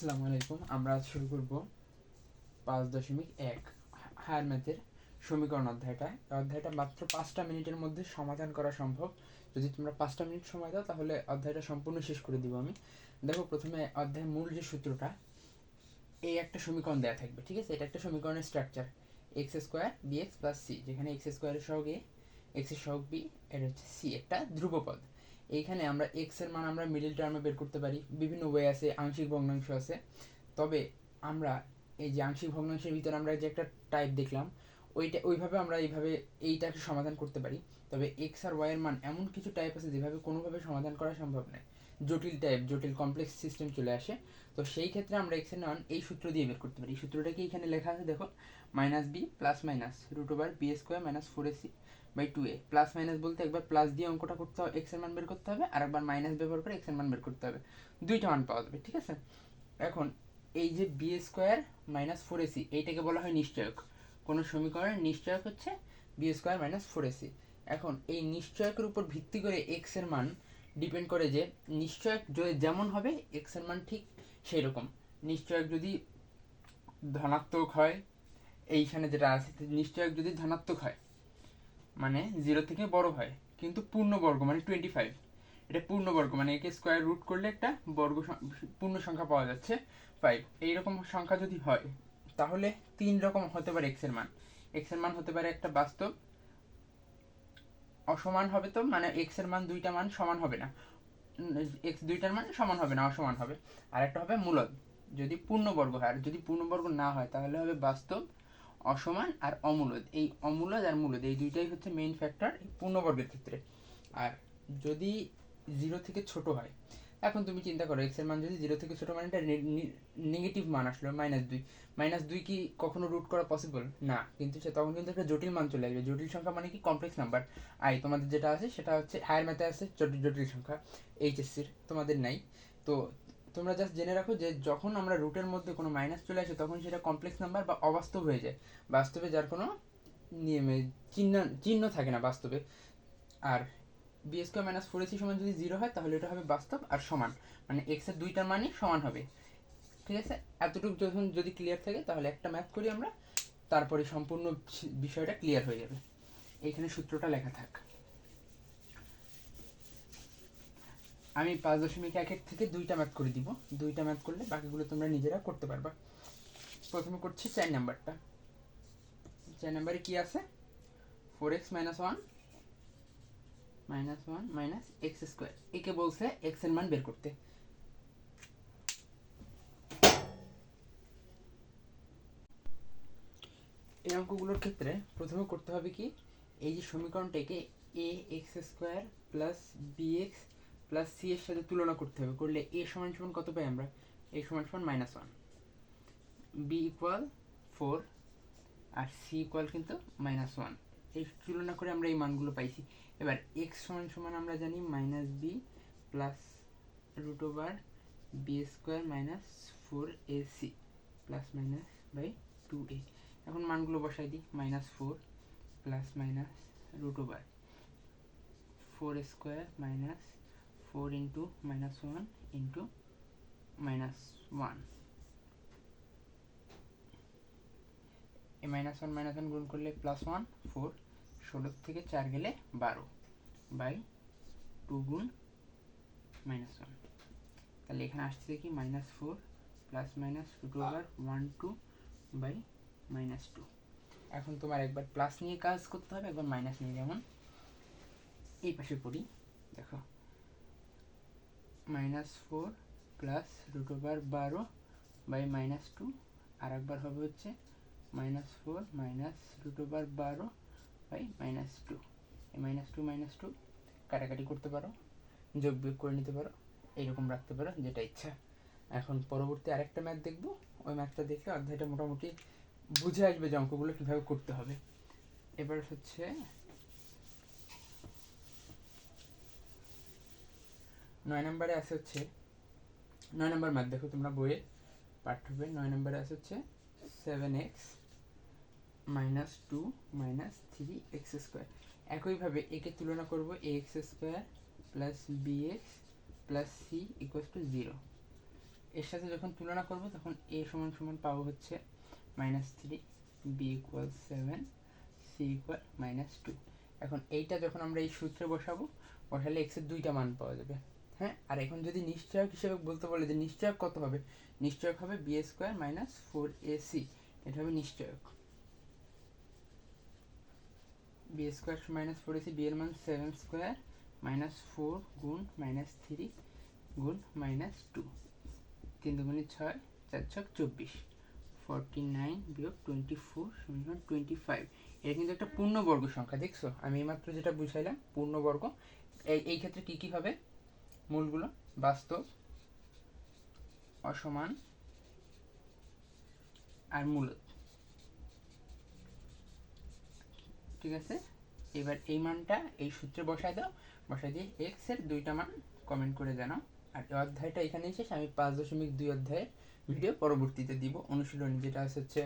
আসসালামু আলাইকুম, আমরা আজ শুরু করব পাঁচ দশমিক এক, হায়ার ম্যাথের সমীকরণ অধ্যায়টা। এই অধ্যায়টা মাত্র পাঁচটা মিনিটের মধ্যে সমাধান করা সম্ভব। যদি তোমরা পাঁচটা মিনিট সময় দাও, তাহলে অধ্যায়টা সম্পূর্ণ শেষ করে দিব আমি। দেখো, প্রথমে অধ্যায়ের মূল যে সূত্রটা, এই একটা সমীকরণ দেওয়া থাকবে, ঠিক আছে? এটা একটা সমীকরণের structure x square b x plus c যেখানে এক্স স্কোয়ারের সহগ এ এক্সের সহগ বি এটা হচ্ছে সি একটা ধ্রুবপদ। এইখানে আমরা এক্সের মান আমরা মিডিল টার্মে বের করতে পারি। বিভিন্ন ওয়ে আছে, আংশিক ভগ্নাংশ আছে। তবে আমরা এই যে আংশিক ভগ্নাংশের ভিতরে আমরা যে একটা টাইপ দেখলাম, ওইটা, ওইভাবে আমরা এইভাবে এইটাকে সমাধান করতে পারি। তবে এক্স আর ওয়াই এর মান এমন কিছু টাইপ আছে যেভাবে কোনোভাবে সমাধান করা সম্ভব নয়। জটিল টাইপ জটিল কমপ্লেক্স সিস্টেম চলে আসে। তো সেই ক্ষেত্রে আমরা এক্সের এই সূত্র দিয়ে বের করতে পারি। এই সূত্রটা কি এখানে লেখা আছে দেখো minus b plus minus root over b square minus four a c by two a plus minus বলতে একবার প্লাস দিয়ে অঙ্কটা করতে হবে এক্সের মান বের করতে হবে, আর একবার মাইনাস ব্যবহার করে এক্সের মান বের করতে হবে। দুইটা মান পাওয়া যাবে, ঠিক আছে? এখন এই যে b square minus four a c এইটাকে বলা হয় নিশ্চয়ক। কোনো সমীকরণের নিশ্চয়ক হচ্ছে b square minus four a c এখন এই নিশ্চয়কের উপর ভিত্তি করে এক্সের মান ডিপেন্ড করে যে নিশ্চয়ক যদি যেমন হবে এক্সের মান ঠিক সেই রকম নিশ্চয়ক যদি ধনাত্মক হয়, এইখানে যেটা আছে নিশ্চয়ক যদি ধনাত্মক হয় মানে জিরো থেকে বড় হয়, কিন্তু পূর্ণবর্গ মানে টোয়েন্টি ফাইভ এটা পূর্ণবর্গ মানে একে স্কোয়ার রুট করলে একটা বর্গ পূর্ণ সংখ্যা পাওয়া যাচ্ছে ফাইভ এইরকম সংখ্যা যদি হয়, তাহলে তিন রকম হতে পারে এক্সের মান। এক্সের মান হতে পারে একটা বাস্তব অসমান হবে তো? মানে এক্সের মান দুইটা মান সমান হবে না। এক্স দুইটার মান সমান হবে না, অসমান হবে। আর একটা হবে মূলদ। যদি পূর্ণবর্গ হয়, আর যদি পূর্ণবর্গ না হয়, তাহলে হবে বাস্তব, অসমান আর অমূলদ। এই অমূলদ আর মূলদ, এই দুইটাই হচ্ছে মেইন ফ্যাক্টর পূর্ণবর্গের ক্ষেত্রে। আর যদি জিরো থেকে ছোট হয় এখন তুমি চিন্তা করো এক্সের মান যদি জিরো থেকে ছোট মানে এটা নেগেটিভ মান আসলো মাইনাস দুই। মাইনাস দুই কি কখনো রুট করা পসিবল না, কিন্তু সে তখন কিন্তু একটা জটিল মান চলে আসবে। জটিল সংখ্যা মানে কি? কমপ্লেক্স নাম্বার আই তোমাদের যেটা আছে সেটা হচ্ছে হায়ার ম্যাথে আছে জটিল জটিল সংখ্যা এইচএসসির তোমাদের নাই। তো তোমরা জাস্ট জেনে রাখো যে যখন আমরা রুটের মধ্যে কোনো মাইনাস চলে আসে, তখন সেটা কমপ্লেক্স নাম্বার বা অবাস্তব হয়ে যায়। বাস্তবে যার কোনো নিয়মে চিহ্ন চিহ্ন থাকে না বাস্তবে। আর b square minus four a c সমান যদি জিরো হয়, তাহলে এটা হবে বাস্তব আর সমান। মানে এক্সের দুইটার মানই সমান হবে। ঠিক আছে? এতটুকু যখন যদি ক্লিয়ার থাকে, তাহলে একটা ম্যাথ করি আমরা, তারপরে সম্পূর্ণ বিষয়টা ক্লিয়ার হয়ে যাবে। এইখানে সূত্রটা লেখা থাক। আমি পাঁচ দশমিক এক এক থেকে দুইটা ম্যাথ করে দিব। দুইটা ম্যাথ করলে বাকিগুলো তোমরা নিজেরা করতে পারবা। প্রথমে করছি চার নাম্বারটা। চার নাম্বারে কি আছে? Four x minus one minus one minus x square একে বলছে এক্সের মান বের করতে। এই অঙ্কগুলোর ক্ষেত্রে প্রথমে করতে হবে কি? এই যে সমীকরণটাকে a x square plus b x plus c এর সাথে তুলনা করতে হবে। করলে এ সমান সমান কত পাই আমরা? এ সমান সমান minus one b equal four আর সি ইকুয়াল কিন্তু মাইনাস ওয়ান এই তুলনা করে আমরা এই মানগুলো পাইছি। এবার এক্স সমান সমান আমরা জানি minus b plus root over b square minus four a c plus minus by two a এখন মানগুলো বসাই দিই minus four plus minus root over four square minus four into minus one into minus one a minus one minus one গুণ করলে plus one four ষোলো থেকে চার গেলে বারো বাই টু গুণ মাইনাস ওয়ান তাহলে এখানে আসছে কি minus four plus minus root over one two by minus two এখন তোমার একবার প্লাস নিয়ে কাজ করতে হবে, একবার মাইনাস নিয়ে। যেমন এই পাশে পড়ি, দেখো। Minus four plus root over বারো বাই মাইনাস টু আর একবার হবে হচ্ছে minus four minus root over বারো বাই মাইনাস টু এই মাইনাস টু মাইনাস টু কাটাকাটি করতে পারো, যোগ বিয়োগ করে নিতে পারো, এইরকম রাখতে পারো যেটা ইচ্ছা। এখন পরবর্তী আরেকটা ম্যাথ দেখব, ওই ম্যাথটা দেখে অধ্যায়টা মোটামুটি বুঝে আসবে যে অঙ্কগুলো কীভাবে করতে হবে। এবার হচ্ছে, নয় নম্বরে আছে হচ্ছে, নয় নম্বর ম্যাথ দেখো তোমরা বইয়ে পাঠ্য বই নয় নম্বরে আছে হচ্ছে seven x minus two minus three x square একইভাবে একে তুলনা করব a x square plus b x plus c equals to zero এর সাথে যখন তুলনা করব তখন এ সমান সমান পাবো হচ্ছে minus three b equal seven c equal minus two এখন এইটা যখন আমরা এই সূত্রে বসাবো, বসালে এক্সের দুইটা মান পাওয়া যাবে। হ্যাঁ? আর এখন যদি নিশ্চয়ক হিসেবে বলতে বলে যে নিশ্চয়ক কত হবে? নিশ্চয়ক হবে b square minus four a c এটা হবে নিশ্চয়ক। B square minus four a c b এর মান সেভেন স্কোয়ার মাইনাস ফোর গুণ মাইনাস থ্রি গুণ মাইনাস টু তিন দুগুণে ছয়, চার ছক চব্বিশ। ফর্টি নাইন বিয়োগ টোয়েন্টি ফোর টোয়েন্টি ফাইভ এটা কিন্তু একটা পূর্ণবর্গ সংখ্যা, দেখছ? আমি এইমাত্র যেটা বুঝাইলাম, পূর্ণবর্গ। এই এই ক্ষেত্রে কী কী হবে? মূলগুলো বাস্তব, অসমান আর মূলত। ঠিক আছে? এবার এই মানটা এই সূত্রে বসায় দাও। বসায় দিয়ে এক্সের দুইটা মান কমেন্ট করে জানাও। আর এই অধ্যায়টা এখানেই শেষ। আমি পাঁচ দশমিক দুই অধ্যায়ের ভিডিও পরবর্তীতে দিব। অনুশীলনী যেটা আছে হচ্ছে